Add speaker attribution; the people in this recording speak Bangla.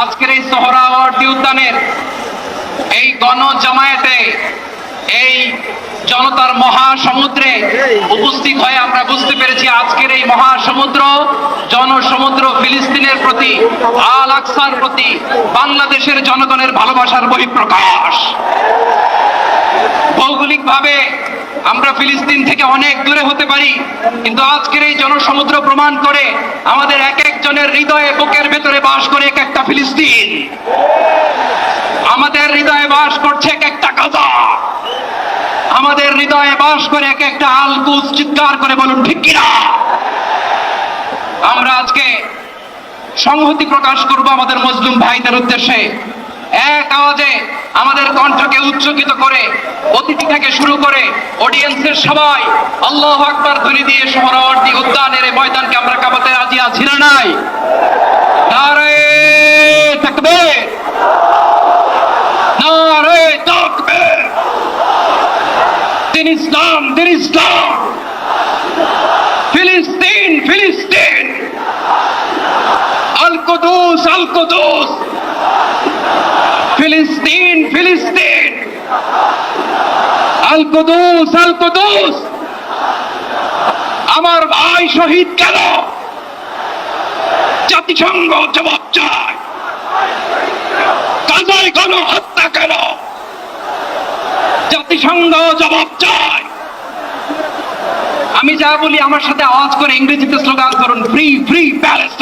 Speaker 1: আজকের এই সোহরাওয়ার্দী উদ্যানের এই গণ জামায়াতে এই জনতার মহাসমুদ্রে উপস্থিত হয়ে আমরা বুঝতে পেরেছি আজকের এই মহাসমুদ্র, জনসমুদ্র ফিলিস্তিনের প্রতি, আল আকসার প্রতি, বাংলাদেশের জনগণের ভালোবাসার বহিঃপ্রকাশ। ভৌগোলিকভাবে আমরা ফিলিস্তিন থেকে অনেক দূরে হতে পারি, কিন্তু আজকের এই জনসমুদ্র প্রমাণ করে আমাদের এক একজনের হৃদয়ে বুকের ভেতরে বাস করে এক একটা ফিলিস্তিন। আমাদের হৃদয়ে বাস করছে এক একটা গাজা। আমাদের হৃদয়ে বাস করে এক একটা আলকুস চিৎকার করে বলুন, ঠিক কিনা? আমরা আজকে সংহতি প্রকাশ করব আমাদের মুসলিম ভাইদের উদ্দেশ্যে। এক আওয়াজে আমাদের কণ্ঠকে উচ্চকিত করে অতিথি থেকে শুরু করে অডিয়েন্সের সবাই আল্লাহ আকবার ধ্বনি দিয়ে সোহরাওয়ার্দী উদ্যানের এই ময়দানকে আমরা কাবাতে রাজি আছি না নাই? নারে তাকবীর! নারে তাকবীর! দিন ইসলাম দিন ইসলাম! ফিলিস্তিন ফিলিস্তিন! আল কুদুস আল কুদুস! ফিলিস্তিন ফিলিস্তিন। আল কুদুস আল কুদুস আমার ভাই শহীদ কেন? জাতিসংঘ জবাব চায়। কাজায় গণ হত্যা কেন? জাতিসংঘ জবাব চায়। আমি যা বলি আমার সাথে আওয়াজ করে ইংরেজিতে স্লোগান করুন free free Palestine